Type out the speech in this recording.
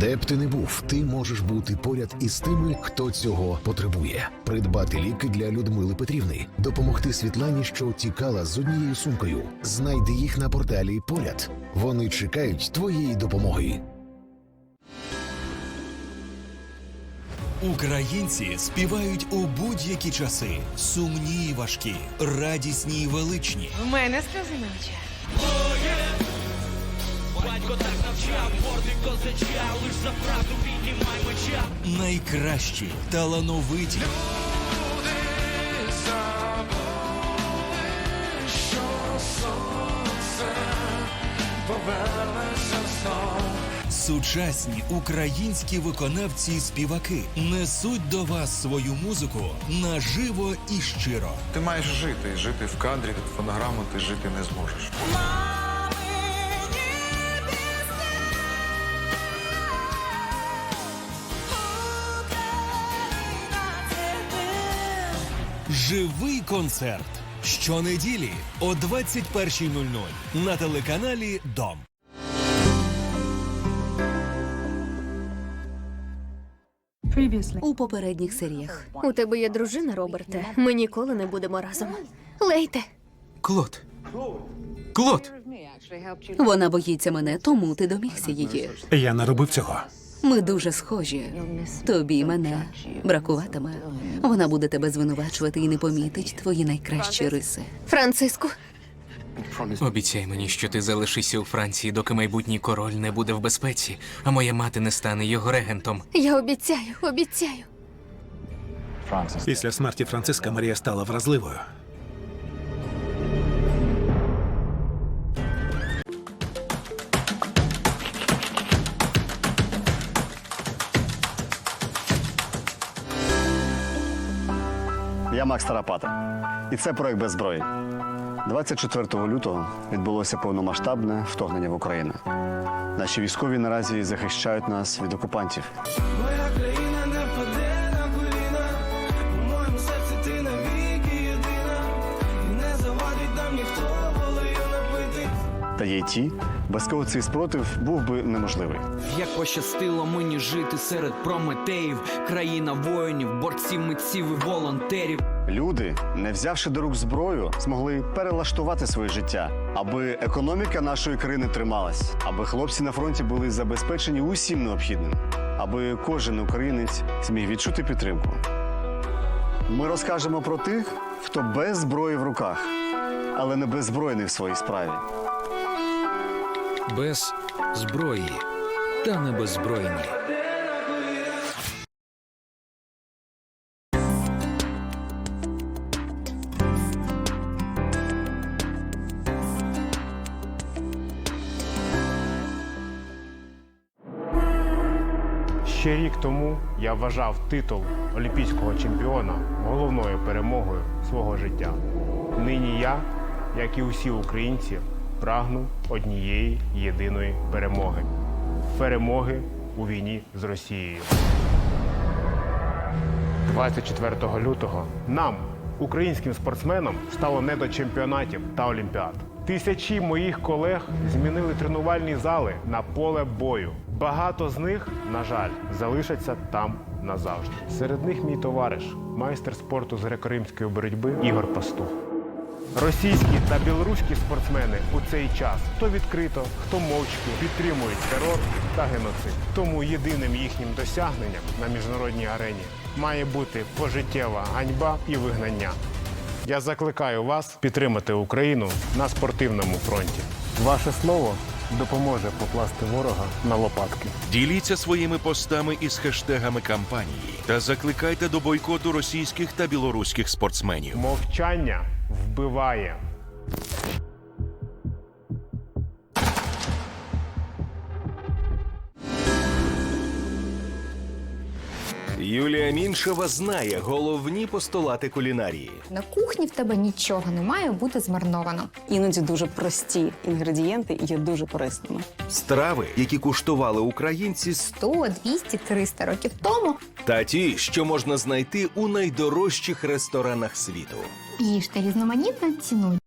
б ти не був, ти можеш бути поряд із тими, хто цього потребує. Придбати ліки для Людмили Петрівни, допомогти Світлані, що тікала з однією сумкою. Знайди їх на порталі поряд. Вони чекають твоєї допомоги. Українці співають у будь-які часи. Сумні і важкі, радісні і величні. В мене сльози на очах. Найкращі, талановиті. Сучасні українські виконавці і співаки несуть до вас свою музику наживо і щиро. Ти маєш жити, жити в кадрі, фонограму ти жити не зможеш. Живий концерт щонеділі о 21.00 на телеканалі Дом. у попередніх серіях. У тебе є дружина, Роберте. Ми ніколи не будемо разом. Лейте, Клод. Клод! Вона боїться мене, тому ти домігся її. Я не робив цього. Ми дуже схожі. Тобі мене бракуватиме. Вона буде тебе звинувачувати і не помітить твої найкращі риси. Франциску. Обіцяй мені, що ти залишишся у Франції, доки майбутній король не буде в безпеці, а моя мати не стане його регентом. Я обіцяю, обіцяю. Після смерті Франциска Марія стала вразливою. Я Макс Тарапата. І це проект без зброї. 24 лютого відбулося повномасштабне вторгнення в Україну. Наші військові наразі захищають нас від окупантів. Та є й ті, без кого цей спротив був би неможливий. Як пощастило мені жити серед прометеїв, країна воїнів, борців, митців і волонтерів. Люди, не взявши до рук зброю, змогли перелаштувати своє життя, аби економіка нашої країни трималась, аби хлопці на фронті були забезпечені усім необхідним, аби кожен українець зміг відчути підтримку. Ми розкажемо про тих, хто без зброї в руках, але не беззбройний в своїй справі. Без зброї та не беззбройні. Ще рік тому я вважав титул олімпійського чемпіона головною перемогою свого життя. Нині я, як і усі українці, прагну однієї єдиної перемоги перемоги у війні з Росією. 24 лютого нам, українським спортсменам, стало не до чемпіонатів та олімпіад. Тисячі моїх колег змінили тренувальні зали на поле бою. Багато з них, на жаль, залишаться там назавжди. Серед них мій товариш, майстер спорту з греко-римської боротьби Ігор Пастух. Російські та білоруські спортсмени у цей час хто відкрито, хто мовчки підтримують терор та геноцид. Тому єдиним їхнім досягненням на міжнародній арені має бути пожиттєва ганьба і вигнання. Я закликаю вас підтримати Україну на спортивному фронті. Ваше слово допоможе покласти ворога на лопатки. Діліться своїми постами із хештегами кампанії та закликайте до бойкоту російських та білоруських спортсменів. Мовчання вбиває. Юлія Міншева знає головні постулати кулінарії. На кухні в тебе нічого не має бути змарновано. Іноді дуже прості інгредієнти є дуже корисними. Страви, які куштували українці, 100, 200, 300 років тому та ті, що можна знайти у найдорожчих ресторанах світу. Їжте різноманітно цінуй.